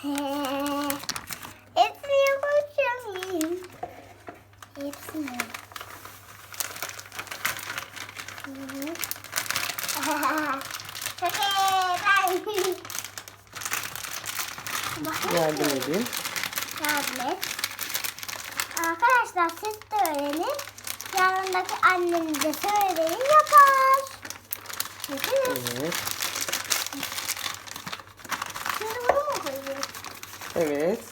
Hepsini yapacağım? Hepsini. Yardım edin. Yardım et. Arkadaşlar siz de öğrenin. Yanındaki annenize söyleyin yapar. Çünkü Evet. Evet.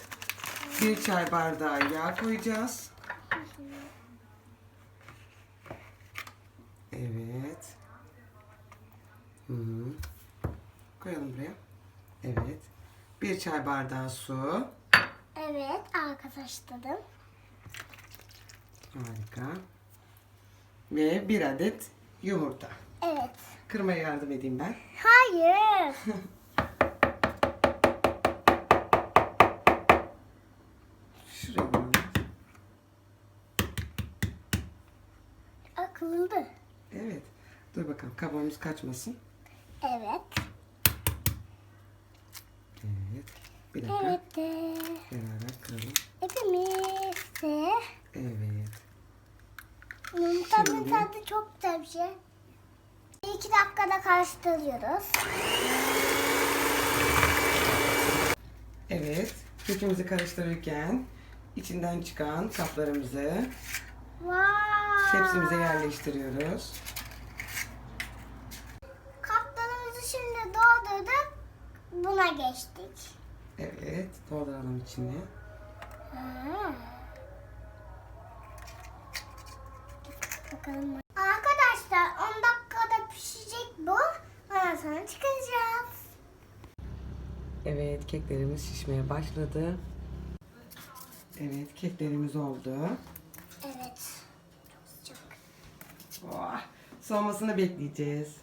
Bir çay bardağı yağ koyacağız. Evet. Hı -hı. Koyalım buraya. Evet. Bir çay bardağı su. Evet arkadaşlarım. Harika. Ve bir adet yumurta. Evet. Kırmaya yardım edeyim ben. Hayır. Şuraya. Akıllı. Evet. Dur bakalım kabuğumuz kaçmasın. Evet. Evet. Bir dakika. Evet de. Beraber kıralım. Hepimiz de. Evet. Yumurtanın Şimdi- tadı çok güzel bir şey. İki dakikada karıştırıyoruz. Evet. Kekimizi karıştırırken içinden çıkan kaplarımızı Wow. tepsimize yerleştiriyoruz. Kaplarımızı şimdi doldurduk. Buna geçtik. Evet. Dolduralım içine. Ha. Bakalım. Arkadaşlar 10 dakikada pişecek bu. Ondan sonra çıkaracağız. Evet. Keklerimiz şişmeye başladı. Evet. Keklerimiz oldu. Evet. Çok sıcak. Oh, soğumasını bekleyeceğiz.